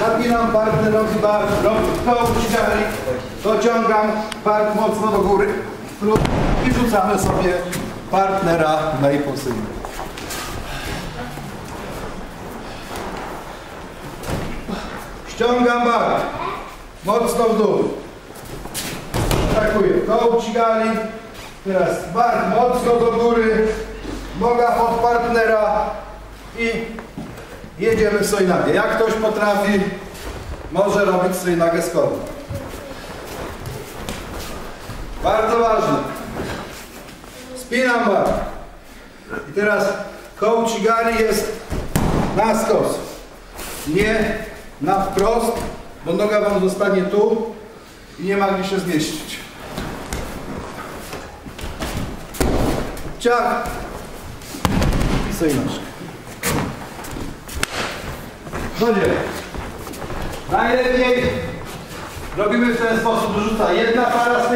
Napinam partnerowi bar, koło ścigali, dociągam part mocno do góry i rzucamy sobie partnera na impulsywny. Ściągam bar, mocno w dół. Atakuję, koło ścigali, teraz bar mocno do góry, noga pod partnera i jedziemy sojnagę. Jak ktoś potrafi, może robić sojnagę z kolą. Bardzo ważne. Spinam bar. I teraz coach gali jest na skos. Nie na wprost, bo noga wam zostanie tu i nie ma gdzie się zmieścić. Ciach i. Będzie. Najlepiej robimy w ten sposób, rzuca jedna para z